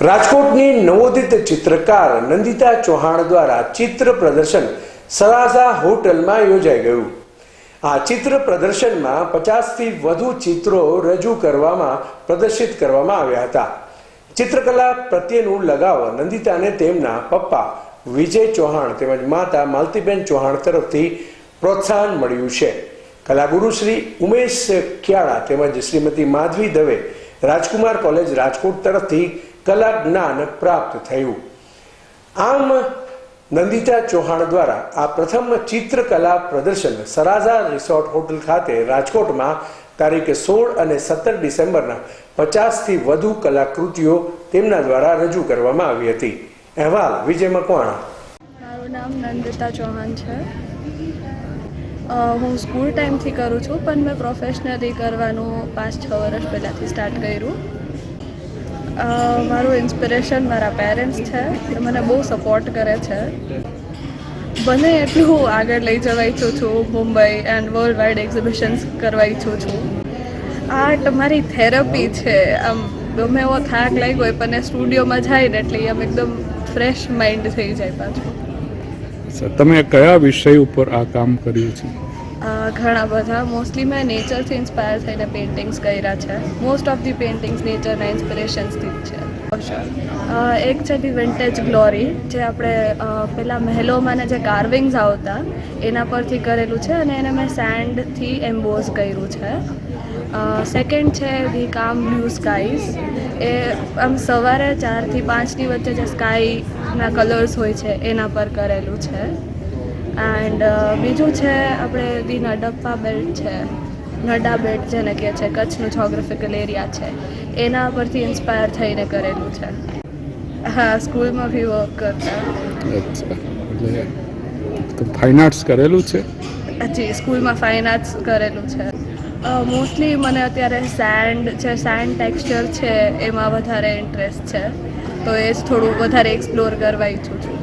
રાજકોટની નવોદિત ચિત્રકાર નંદિતા ચૌહાણ દ્વારા ચિત્ર પ્રદર્શન સરાસા હોટલમાં યોજાઈ ગયું. આ ચિત્ર પ્રદર્શનમાં પચાસથી વધુ ચિત્રો રજૂ કરવામાં પ્રદર્શિત કરવામાં આવ્યા હતા. ચિત્રકલા પ્રત્યેનું લગાવ નંદિતાને તેમના પપ્પા વિજય ચૌહાણ તેમજ માતા માલતીબેન ચૌહાણ તરફથી પ્રોત્સાહન મળ્યું છે. કલાગુરુ શ્રી ઉમેશ ક્યાળા તેમજ શ્રીમતી માધવી દવે રાજકુમાર કોલેજ રાજકોટ તરફથી કલા જ્ઞાન પ્રાપ્ત થયું. આમ નંદિતા ચૌહાણ દ્વારા આ પ્રથમ ચિત્રકલા પ્રદર્શન સરાઝા રિસોર્ટ હોટલ ખાતે રાજકોટમાં તારીખ સોળ અને સત્તર ડિસેમ્બરના પચાસથી વધુ કલાકૃતિઓ તેમના દ્વારા રજૂ કરવામાં આવી હતી. અહેવાલ વિજય મકવાણા. મારું નામ નંદિતા ચૌહાણ છે. હું સ્કૂલ ટાઈમથી કરું છું, પણ મેં પ્રોફેશનલી કરવાનું પાંચ છ વર્ષ પહેલાંથી સ્ટાર્ટ કર્યું. મારું ઇન્સ્પિરેશન મારા પેરેન્ટ્સ છે. એ મને બહુ સપોર્ટ કરે છે. બને એટલું હું આગળ લઈ જવા ઈચ્છું છું, Mumbai and world wide exhibitions કરવા ઈચ્છું છું. આર્ટ મારી થેરપી છે. આમ, ગમે એવો થાક લાગ્યો હોય, પણ સ્ટુડિયોમાં જાય ને એટલે આમ એકદમ ફ્રેશ માઇન્ડ થઈ જાય પાછું. તમે કયા વિષય ઉપર આ કામ કર્યું છે? ઘણા બધા. મોસ્ટલી મેં નેચરથી ઇન્સ્પાયર થઈને પેઇન્ટિંગ્સ કર્યા છે. મોસ્ટ ઓફ ધી પેઇન્ટિંગ્સ નેચરના ઇન્સ્પિરેશન્સથી છે. એક છે ધી વિન્ટેજ ગ્લોરી જે આપણે પેલા મહેલોમાં જે કાર્વિંગ્સ આવતા, એના પરથી કરેલું છે અને એને મેં સેન્ડથી એમ્બોઝ કર્યું છે. સેકન્ડ છે ધી કામ બ્લુ સ્કાઈઝ એ, આમ સવારે ચારથી પાંચની વચ્ચે જે સ્કાયના કલર્સ હોય છે, એના પર કરેલું છે. એન્ડ બીજું છે આપણે દીના નડપ્પા બેલ્ટ છે. નડા બેટ જેને કહે છે કચ્છનું જોગ્રાફિકલ એરિયા છે. એના પરથી ઇન્સ્પાયર થઈને કરેલું છે. હા સ્કૂલમાં બી વર્ક કરતા. ફાઇન આર્ટ્સ કરેલું છે? જી સ્કૂલમાં ફાઇન આર્ટ્સ કરેલું છે. મોસ્ટલી મને અત્યારે સેન્ડ છે સેન્ડ ટેક્સચર છે એમાં વધારે ઇન્ટરેસ્ટ છે. તો એ જ થોડું વધારે એક્સપ્લોર કરવા ઈચ્છું છું.